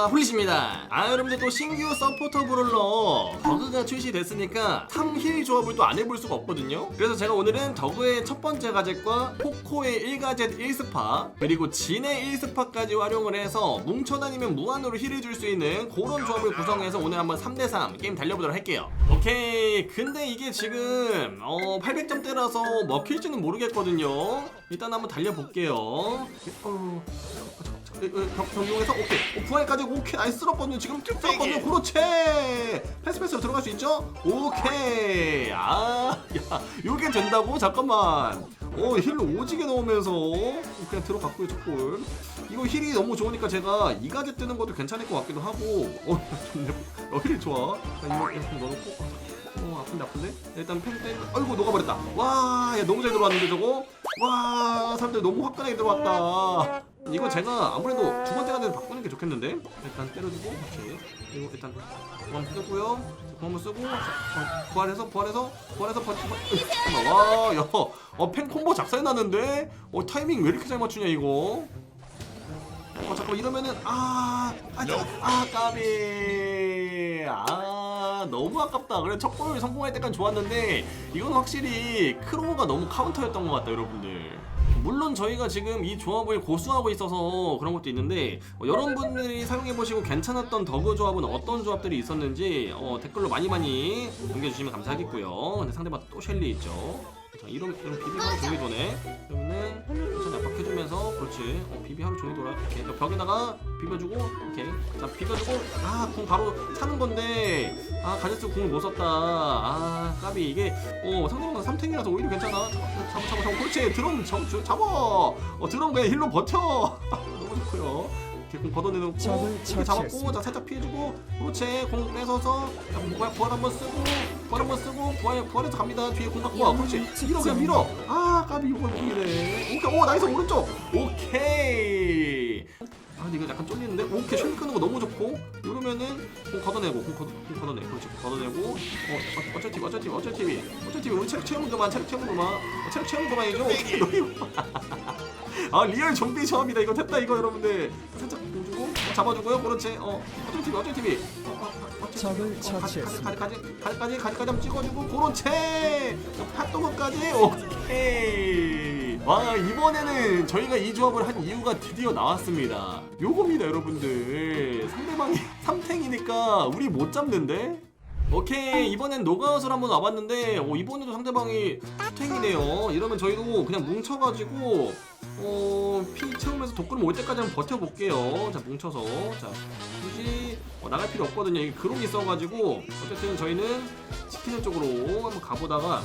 홀라 홀릿입니다. 아 여러분들 또 신규 서포터 브롤러 버그가 출시됐으니까 3힐 조합을 또 안 해볼 수가 없거든요. 그래서 제가 오늘은 더그의 첫 번째 가젯과 포코의 1가젯 1스파 그리고 진의 1스파까지 활용을 해서 뭉쳐다니면 무한으로 힐을 줄 수 있는 그런 조합을 구성해서 오늘 한번 3대3 게임 달려보도록 할게요. 오케이 근데 이게 지금 어 800점대라서 먹힐지는 모르겠거든요. 일단 한번 달려볼게요. 어, 경용해서 오케이. 어, 부활까지 오케이. 나이스 쓸었거든요. 지금 쭉 쓸었거든요. 그렇지. 패스 패스로 들어갈 수 있죠? 오케이. 아야 요게 된다고? 잠깐만. 어 힐을 오지게 넣으면서 그냥 들어갔고요 첫골. 이거 힐이 너무 좋으니까 제가 이가제 뜨는 것도 괜찮을 것 같기도 하고. 어 좋네. 어 힐이 좋아. 자, 이거 이렇게 넣어놓고. 어 아픈데 아픈데? 일단 팽 땡. 아이고 녹아버렸다. 와야 너무 잘 들어왔는데 저거? 와 사람들 너무 화끈하게 들어왔다 이거 제가 아무래도 두 번째 가드를 바꾸는 게 좋겠는데? 일단 때려주고 오케이. 그리고 일단 공함 쓰고요. 공함을 쓰고 어, 부활해서 부활해서 부활해서 번 잠깐만. 와야어펜 콤보 작살 나는데? 어 타이밍 왜 이렇게 잘 맞추냐 이거? 어 잠깐만. 이러면은 아아 아, 까비. 아 너무 아깝다. 그래 첫 골 성공할 때까지 좋았는데 이건 확실히 크로우가 너무 카운터였던 것 같다 여러분들. 물론 저희가 지금 이 조합을 고수하고 있어서 그런 것도 있는데 어, 여러분들이 사용해보시고 괜찮았던 더그 조합은 어떤 조합들이 있었는지 어, 댓글로 많이 많이 남겨주시면 감사하겠고요. 근데 상대방 또 셸리 있죠? 자 이런 이런 비비 하루 종일 도네 그러면은 천천히 압박해주면서 그렇지. 어, 비비 하루 종일 돌아. 이렇게 또 벽에다가 비벼주고 오케이. 자 비벼주고 아궁 바로 차는 건데. 아 가제스 궁을 못 썼다. 아 까비. 이게 어 상대방은 3탱이라서 오히려 괜찮아. 잡아 잡아 잡아 그렇지. 드럼 잡, 주- 잡아. 어 드럼 그냥 힐로 버텨. 너무 좋고요 공 걷어내놓고 이렇게 잡았고. 자 살짝 피해주고 그렇지. 공 뺏어서 자, 부활, 부활 한번 쓰고 부활 한번 쓰고 부활 부활해서 갑니다. 뒤에 공 갖고 와. 그렇지. 밀어 그냥 밀어. 아 까비 이걸 밀네. 오케이. 오 나이스. 오른쪽. 오케이. 아 근데 이거 약간 쫄리는데? 오케이. 쉘 끄는 거 너무 좋고 이러면은 공 걷어내고 공, 걷어, 공 걷어내. 그렇지. 공 걷어내고. 어 어, 어쩔 TV 어쩔 TV 어쩔 TV 어쩔 TV 우리 체력 채우는 그만 체력 채우는 그만. 어, 체력 채우는 그만이죠. 오케이 너희 아 리얼 좀비 조합이다. 이거 됐다 이거 여러분들. 살짝 잡아주고요. 그렇지. 어 어쩔 TV 어쩔 TV 적을. 어, 처치했습니다. 가지 가지 가지 가지 한번 찍어주고 그렇지 핫도그까지. 오케이. 와 이번에는 저희가 이 조합을 한 이유가 드디어 나왔습니다. 요겁니다 여러분들. 상대방이 3탱이니까 우리 못 잡는데? 오케이. 이번엔 노가웃을 한번 와봤는데 어, 이번에도 상대방이 투탱이네요. 이러면 저희도 그냥 뭉쳐가지고 어, 피 채우면서 독구름 올 때까지 한번 버텨볼게요 자 뭉쳐서 자 굳이 어, 나갈 필요 없거든요 이게 그룹이 있어가지고 어쨌든 저희는 지키는 쪽으로 한번 가보다가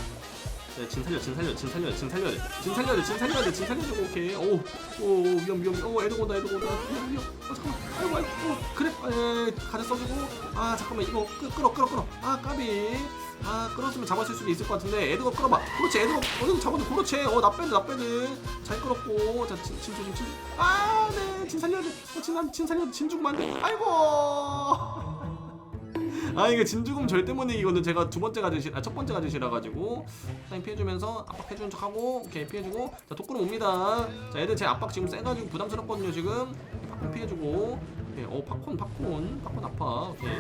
네, 진 살려, 진 살려, 진 살려, 진 살려야 돼, 진 살려야 돼, 진 살려야 돼, 진 살려주고 오케이. 오, 오, 위험, 위험, 오, 애들 온다, 애들 온다. 위험, 위험. 어, 잠깐만, 아이고, 아이고, 어, 그래, 에, 가져 써주고. 아, 잠깐만, 이거 끌, 끌어, 끌어, 끌어. 아, 까비. 아, 끌었으면 잡았을 수도 있을 것 같은데, 애드가 끌어봐. 그렇지, 애드가 어디 잡아도 그렇지. 어, 나빼드, 나빼드. 잘 끌었고, 자, 진, 진, 진, 진. 아, 네, 진 살려야 돼. 어, 진, 진 살려야 돼. 진 죽으면 안 돼. 아이고. 아 이거 진죽음 절대 못 이기거든 제가 두 번째 가지시 아첫 번째 가지시라 가지고 사인 피해주면서 압박 해주는 척하고 오케이 피해주고 자 독구는 옵니다 자 애들 제 압박 지금 세가지고 부담스럽거든요 지금 팝콘 피해주고 오케이 어 팝콘 팝콘. 팝콘 아파. 오케이.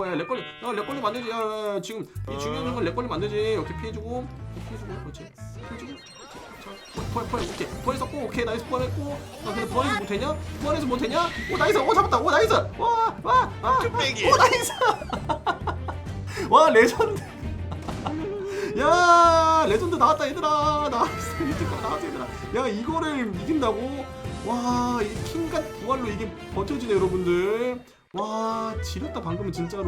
오야 렉걸리. 야 렉걸리 만들지. 야, 야, 야 지금 이 중요한 순간 렉걸리 만들지. 이렇게 피해주고. 피해주고. 그렇지. 피해주고. 자, 부활 부활 오케이. 부활 썼고 오케이 나이스 부활했고. 아 근데 부활해서 못했냐? 부활해서 못했냐? 오 나이스. 오 잡았다. 오 나이스. 와와와. 오 나이스. 와 레전드. 야 레전드 나왔다 얘들아. 이거 나왔다 얘들아. 야 이거를 이긴다고 와 이 킹갓 부활로 이게 버텨지네 여러분들. 와 지렸다 방금은 진짜로.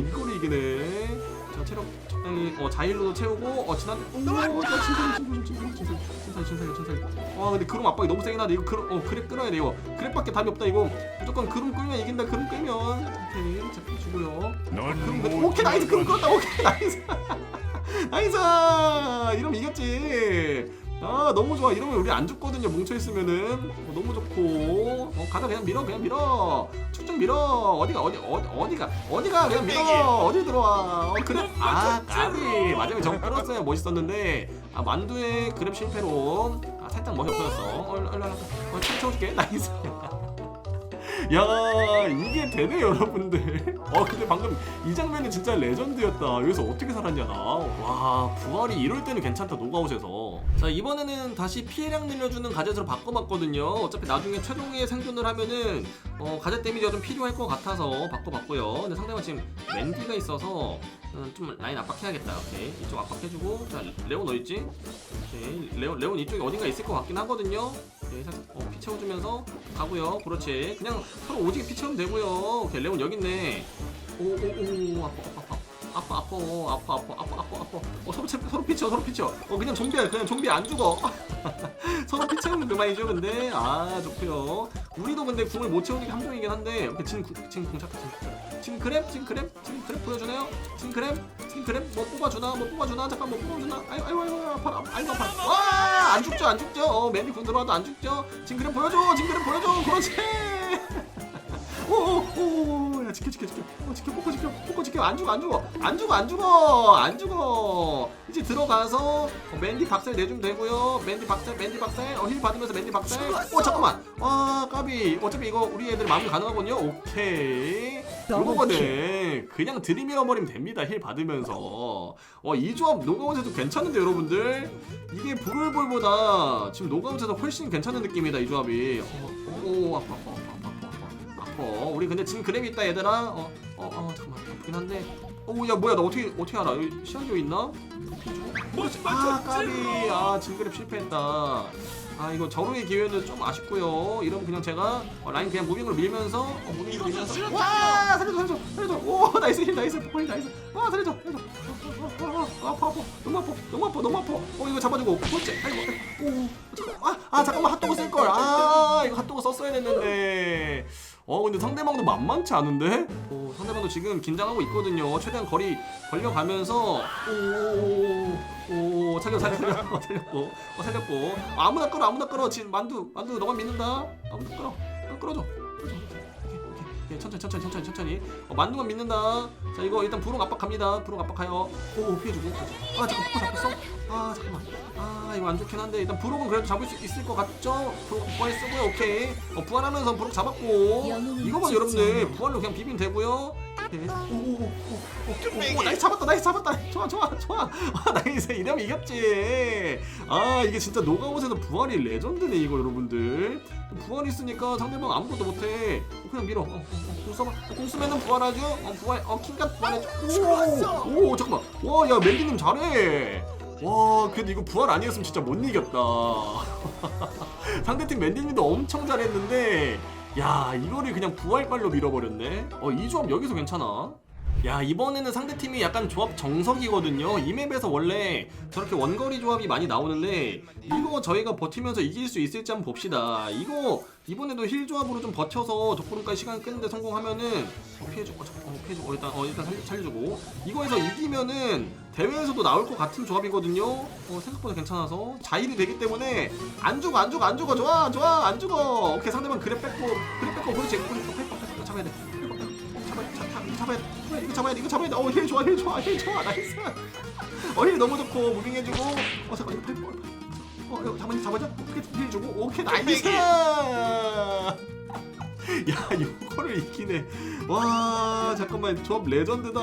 이거를 이기네. 자 체력 적당히 어 자일로도 채우고 어 지난 오 야 진살 진살 진살 진살 진살 진살 와 근데 그럼 압박이 너무 세긴 하네 이거 그럼 어 그랩 끌어야 돼 이거 그랩밖에 답이 없다 이거. 무조건 그럼 끌면 이긴다 그럼 끌면. 오케이 자 주고요. 그럼 그- 오케이 나이스 그럼 끌었다. 오케이 나이스. 나이스. 이러면 이겼지 아 너무 좋아 이러면 우리 안 죽거든요 뭉쳐있으면은 어, 너무 좋고 어, 가자 그냥 밀어 그냥 밀어 쭉쭉 밀어 어디가 어디 어디 어디가 어디가 그냥 밀어 어디 들어와 어 그래 아 까비 마지막에 정 끌었어야 멋있었는데 아 만두의 그랩 실패로 아 살짝 멋이 없어졌어 어, 얼른 얼른 어, 쳐- 쳐줄게 나이스 야 이게 되네 여러분들. 어 근데 방금 이 장면은 진짜 레전드였다. 여기서 어떻게 살았냐 나와 부활이 이럴 때는 괜찮다 노가웃에서. 자 이번에는 다시 피해량 늘려주는 가젯으로 바꿔봤거든요. 어차피 나중에 최종의 생존을 하면은 어 가젯 데미지가 좀 필요할 것 같아서 바꿔봤고요. 근데 상대방 지금 맨디가 있어서 음, 좀 라인 압박해야겠다. 오케이. 이쪽 압박해주고 자 레온 어딨지? 오케이. 레온, 레온 이쪽에 어딘가 있을 것 같긴 하거든요 살짝 어, 피 채워주면서 가고요. 그렇지. 그냥 서로 오지게 피 채우면 되고요. 오케이 레온 여기 있네. 오 오오 아파 아파 아파. 아파 아파 아파 아파 아파 아파 아파. 어 서로 채, 서로 피 채워 서로 피 채워. 어 그냥 좀비야 그냥 좀비 안 죽어. 서로 피 채우면 그만이죠 근데. 아 좋고요 우리도 근데 궁을 못 채우는 게 함정이긴 한데 지금 궁- 지금 궁 잡다. 지금 궁 잡다. 지금 그랩 지금 그랩 보여주나요. 지금 그랩 지금 그랩. 뭐 뽑아주나 뭐 뽑아주나. 잠깐 뭐 뽑아주나. 아이고 아이고 아이고 아파라 아이고 아파라 와안 죽죠 안 죽죠. 어 맨디 궁 들어와도 안 죽죠. 지금 그랩 보여줘 지금 그랩 보여줘. 그렇지 지켜 지켜 지켜. 어 지켜 포커 지켜 포커 지켜. 안 죽어 안 죽어. 안 죽어 안 죽어. 안 죽어. 이제 들어가서 어, 맨디 박살 내주면 되고요. 맨디 박살 맨디 박살. 어, 힐 받으면서 맨디 박살. 어 잠깐만. 아 까비. 어차피 이거 우리 애들 마음이 가능하거든요. 오케이. 요거거든 그냥 들이밀어 버리면 됩니다 힐 받으면서. 어이 조합 노가웃에도 괜찮은데 여러분들? 이게 브롤볼보다 지금 노가웃에서 훨씬 괜찮은 느낌이다 이 조합이. 어, 오 아파 아파 아파 우리 근데 지금 그램이 있다 얘들아 어어 어, 잠깐만 아프긴 한데 어야 뭐야 나 어떻게 어떻게 알아 여기 시야기호 있나? 아 까비 아 지금 그램 실패했다 아 이거 저루의 기회는 좀 아쉽고요 이러면 그냥 제가 어, 라인 그냥 무빙으로 밀면서 어, 무빙으로 밀면서 와 살려줘 살려줘 살려줘 오 나이스 힐 나이스 포인 나이스 와 살려줘 살려줘 아, 아, 아, 아파 아파 너무 아파 너무 아파 너무 아파 어 이거 잡아주고 그렇지 아이고 오 잠깐만 아, 아 잠깐만 핫도그 쓸걸 아 이거 핫도그 썼어야 됐는데 어 근데 상대방도 만만치 않은데? 오 상대방도 지금 긴장하고 있거든요. 최대한 거리 벌려가면서 오오오 살려 살려 살려 어, 살렸고 어 살렸고. 어, 아무나 끌어 아무나 끌어. 지금 만두 만두 너만 믿는다. 아무나 끌어 어, 끌어줘 끌어줘. 오케이, 오케이, 오케이. 천천히 천천히 천천히 천천히. 어, 만두만 믿는다. 자 이거 일단 부록 압박 갑니다. 부록 압박 가요 오 피해주고. 아 잠깐 포커 잡혔어 아 잠깐만. 아 이거 안 좋긴 한데 일단 부록은 그래도 잡을 수 있을 것 같죠 부록 부활 쓰고요 오케이 어, 부활하면서 부록 잡았고 이거만 여러분들 부활로 그냥 비비면 되고요 오케이. 오오오오 오, 나이스 잡았다 나이스 잡았다 좋아 좋아 좋아 아 나이스 이러면 이겼지 아 이게 진짜 노가웃에서 부활이 레전드네 이거 여러분들 부활 있으니까 상대방 아무것도 못해 어, 그냥 밀어 어, 어, 어, 공 써봐 어, 공 쓰면은 부활하죠 어 부활 어 킹갓 부활해줘 오, 오 잠깐만 와야 멜리님 잘해 와 근데 이거 부활 아니었으면 진짜 못 이겼다. 상대팀 맨디님도 엄청 잘했는데 야 이거를 그냥 부활발로 밀어버렸네? 어이 조합 여기서 괜찮아 야 이번에는 상대팀이 약간 조합 정석이거든요. 이 맵에서 원래 저렇게 원거리 조합이 많이 나오는데 이거 저희가 버티면서 이길 수 있을지 한번 봅시다. 이거 이번에도 힐 조합으로 좀 버텨서 적구름까지 시간 끄는데 성공하면은 어, 피해주고 어, 어, 피해주고 어, 일단 어 일단 살리, 살려 주고. 이거에서 이기면은 대회에서도 나올 것 같은 조합이거든요. 어 생각보다 괜찮아서. 자일이 되기 때문에 안 죽어 안 죽어 안 죽어. 좋아 좋아 안 죽어. 오케이 상대방 그래 뺏고 그래 뺏고 그렇지. 그렇지. 뺏고 뺏고 잡아야 돼 잡아야 돼 잡아야 돼. 이거 잡아야 돼. 이거 잡아야 돼. 어 힐 좋아 힐 좋아 힐 좋아. 나이스. 어 힐 너무 좋고 무빙 해 주고. 어 잠깐 이거 팔 어, 이거 잡아야 잡아야 오케이 힐 주고. 오케이 나이스. 야 이거를 이기네. 와 잠깐만. 조합 레전드다.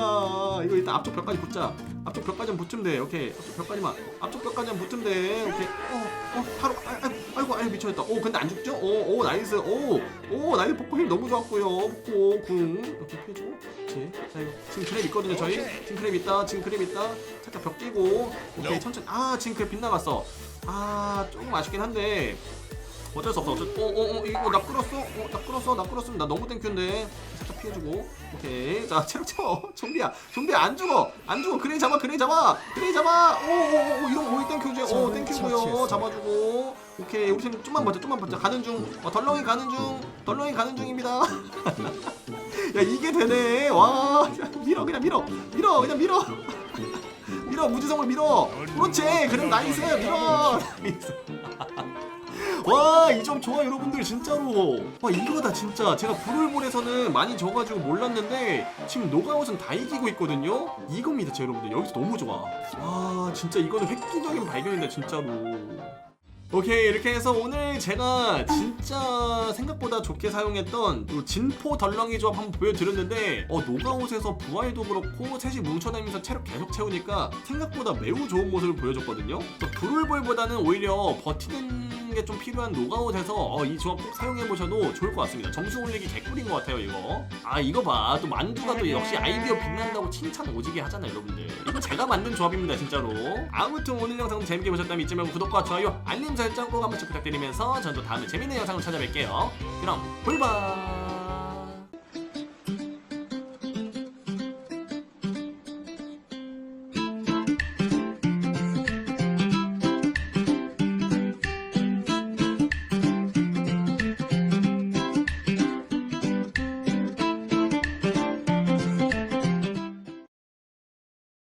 이거 일단 앞쪽 벽까지 붙자. 앞쪽 벽까지만 붙으면 돼. 오케이. 앞쪽 벽까지만 앞쪽 벽까지만 붙으면 돼. 오케이. 어 어 바로 아, 아, 아이고 아이고 미쳐있다. 오 근데 안 죽죠? 오 오 나이스. 오 오 나이스. 폭포 힐 너무 좋았고요. 폭포 궁. 이렇게 피해주고 그렇지 자 이거 지금 크랩 있거든요 저희 지금 크랩 있다 지금 크랩 있다 살짝 벽 끼고 오케이 천천히 아 지금 크랩 빗나갔어 아 조금 아쉽긴 한데 어쩔 수 없어. 어쩔... 어, 어, 어, 이거 나 끌었어? 어, 나 끌었어? 나 끌었으면 나 너무 땡큐인데. 살짝 피해주고. 오케이. 자, 체력 채워. 좀비야. 좀비야, 안 죽어. 안 죽어. 그레이 잡아, 그레이 잡아. 그레이 잡아. 오, 오, 오, 이런 오이 땡큐지. 오, 땡큐고요. 잡아주고. 오케이. 우리 팀 좀만 버텨, 좀만 버텨. 가는 중. 어, 덜렁이 가는 중. 덜렁이 가는 중입니다. 야, 이게 되네. 와. 야, 밀어, 그냥 밀어. 밀어, 그냥 밀어. 밀어 무지성을 밀어 그렇지 그럼 나이스 밀어 와이 점 좋아 여러분들 진짜로 와 이거다 진짜 제가 브롤볼에서는 많이 져가지고 몰랐는데 지금 노가웃은 다 이기고 있거든요 이겁니다 제 여러분들 여기서 너무 좋아 와 진짜 이거는 획기적인 발견이다 진짜로 오케이 이렇게 해서 오늘 제가 진짜 생각보다 좋게 사용했던 또 진포 덜렁이 조합 한번 보여드렸는데 어 노가웃에서 부활도 그렇고 셋이 뭉쳐다니면서 체력 계속 채우니까 생각보다 매우 좋은 모습을 보여줬거든요. 또 브롤볼보다는 오히려 버티는 게좀 필요한 노가웃에서 어, 이 조합 꼭 사용해보셔도 좋을 것 같습니다. 점수 올리기 개꿀인 것 같아요 이거. 아 이거 봐 또 만두가 또 역시 아이디어 빛난다고 칭찬 오지게 하잖아요 여러분들. 이거 제가 만든 조합입니다 진짜로. 아무튼 오늘 영상 재밌게 보셨다면 잊지 말고 구독과 좋아요 알림 설정 꼭 한 번씩 부탁드리면서 저는 또 다음에 재밌는 영상으로 찾아뵐게요. 그럼 볼바